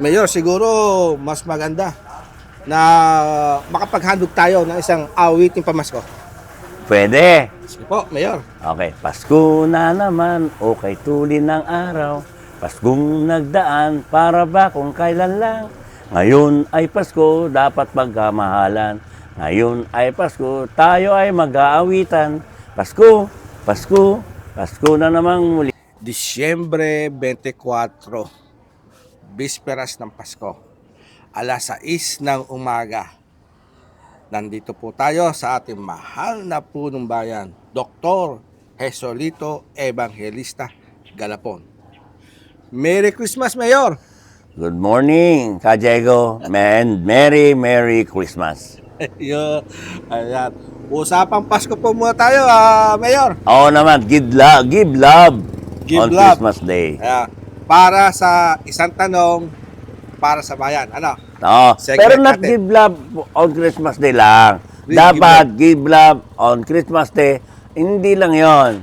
Mayor, siguro mas maganda na makapaghandog tayo ng isang awiting pamasko. Pwede. Sige po, Mayor. Okay, Pasko na naman, okay tulin ng araw. Paskong nagdaan, para ba kung kailan lang? Ngayon ay Pasko, dapat magkamahalan. Ngayon ay Pasko, tayo ay mag-aawitan. Pasko, Pasko, Pasko na namang muli. Disyembre 24, bisperas ng Pasko, alas 6 ng umaga. Nandito po tayo sa ating mahal na punong bayan, Dr. Jesolito Evangelista Galapon. Merry Christmas, Mayor! Good morning, Ka Diego, and Merry, Merry Christmas. Yo, ayan. Usapang Pasko po muna tayo, ah, Mayor. Oo naman, give love, give love Give on love. Christmas Day. Ayan. Para sa isang tanong, para sa bayan. Ano? Oo. Segment Pero not natin. give love on Christmas Day lang. Give Dapat give love on Christmas Day. Hindi lang yon.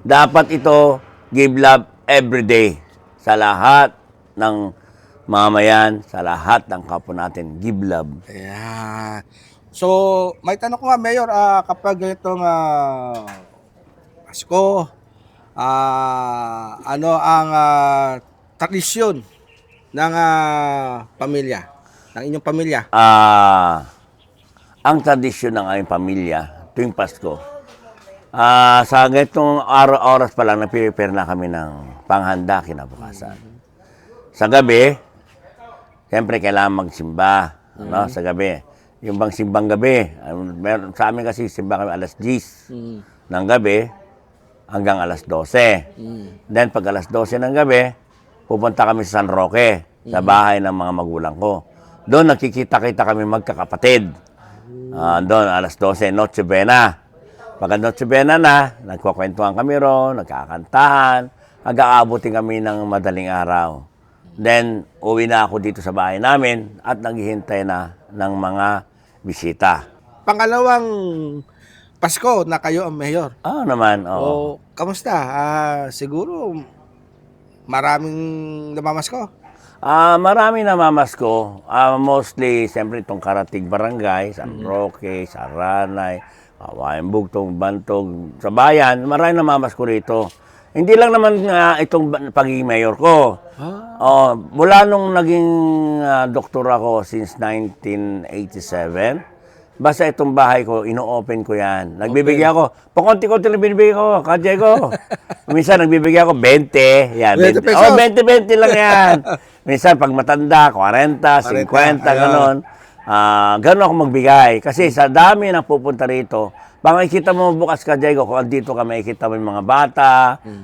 Dapat ito give love every day sa lahat ng mamayan, sa lahat ng kapwa natin. Give love. Ayan. So, may tanong ko nga, Mayor, ah, kapag ganitong ah, Pasko, ah, ano ang ah, tradisyon ng ah, pamilya, ng inyong pamilya? Ah, ang tradisyon ng aming pamilya tuwing Pasko, ah, sa ganitong araw oras pa lang, napiprepare na kami ng panghanda kinabukasan. Sa gabi, siyempre kailangan magsimba no, sa gabi. Yung bang simbang gabi, meron, sa amin kasi simba kami alas 10 ng gabi hanggang alas 12. Then pag alas 12 ng gabi, pupunta kami sa San Roque, sa bahay ng mga magulang ko. Doon nakikita-kita kami magkakapatid. Ah, doon, alas 12, Noche Buena. Pagka Noche Buena na, nagkukwentuhan kami ron, nagkakantahan, hanggang kami ng madaling araw. Then, uwi na ako dito sa bahay namin at naghihintay na ng mga bisita. Pangalawang Pasko na kayo ang mayor. Ah, naman, oo. O, kamusta? Ah, siguro maraming namamasko. Ah, marami na mamas ko. Ah, mostly, siyempre, itong Karatig Barangay, San Roque, Saranay, Kawayan Bugtong, Bantog, sa bayan, marami na mamas ko rito. Hindi lang naman nga itong ba- pagiging mayor ko. Oh, mula nung naging ah, doktor ako since 1987, basta itong bahay ko, ino-open ko yan. Nagbibigay ako, pakonti-konti lang binibigay ko, kadya ko. Minsan nagbibigay ako 20, yan. 20 20, pesos. oh, 20-20 lang yan. Minsan pag matanda, 40, 50, 40, ganon. Ah, ganon ako magbigay. Kasi sa dami na pupunta rito, baka makikita mo bukas ka, Diego, kung andito ka, makikita mo yung mga bata,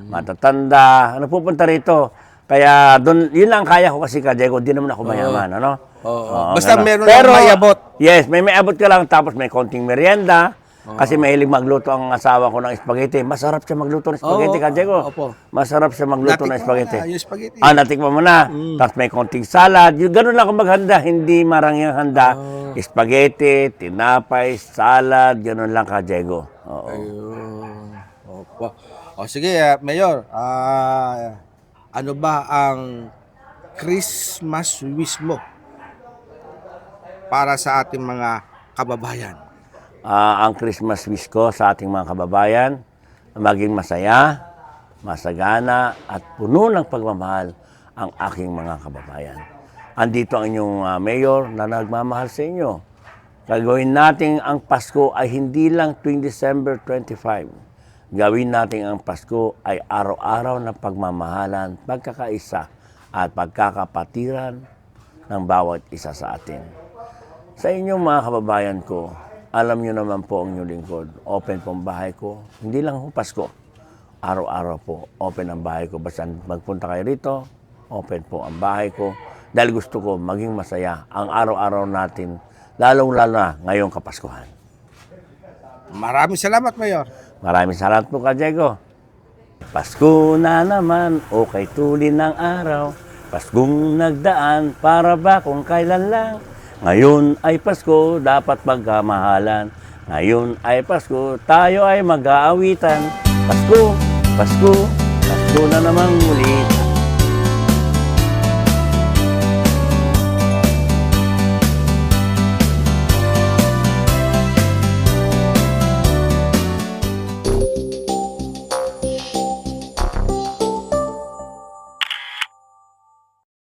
matatanda, ano pupunta rito. Kaya doon, yun lang kaya ko kasi ka, Diego, di naman ako mayaman, ano? Oo. Basta ganon. meron lang may abot. Yes, may may abot ka lang, tapos may konting merienda. Kasi mahilig magluto ang asawa ko ng spaghetti. Masarap siya magluto ng spaghetti, Oo, ka, Diego. opo. Masarap siya magluto Natikman ng spaghetti. na yung spaghetti. Ah, natikman mo na. Tapos may konting salad. Yung ganun lang ako maghanda. Hindi marangyang handa. Spaghetti, tinapay, salad. Ganun lang ka, Diego. Oo. Ayun. Opo. O sige, ah, Mayor, ah, ano ba ang Christmas wish mo para sa ating mga kababayan? Ah, ang Christmas wish ko sa ating mga kababayan, maging masaya, masagana, at puno ng pagmamahal ang aking mga kababayan. Andito ang inyong ah, mayor na nagmamahal sa inyo. Gagawin natin ang Pasko ay hindi lang tuwing December 25. Gawin natin ang Pasko ay araw-araw na pagmamahalan, pagkakaisa at pagkakapatiran ng bawat isa sa atin. Sa inyong mga kababayan ko, alam nyo naman po ang inyong lingkod. Open po ang bahay ko. Hindi lang po Pasko. Araw-araw po, open ang bahay ko. Basta magpunta kayo rito, open po ang bahay ko. Dahil gusto ko maging masaya ang araw-araw natin, lalong-lalo na ngayong Kapaskuhan. Maraming salamat, Mayor. Maraming salamat po ka, Diego. Pasko na naman, okay tulin ng araw. Paskong nagdaan, para ba kung kailan lang? Ngayon ay Pasko, dapat magkamahalan. Ngayon ay Pasko, tayo ay mag-aawitan. Pasko, Pasko, Pasko na namang muli.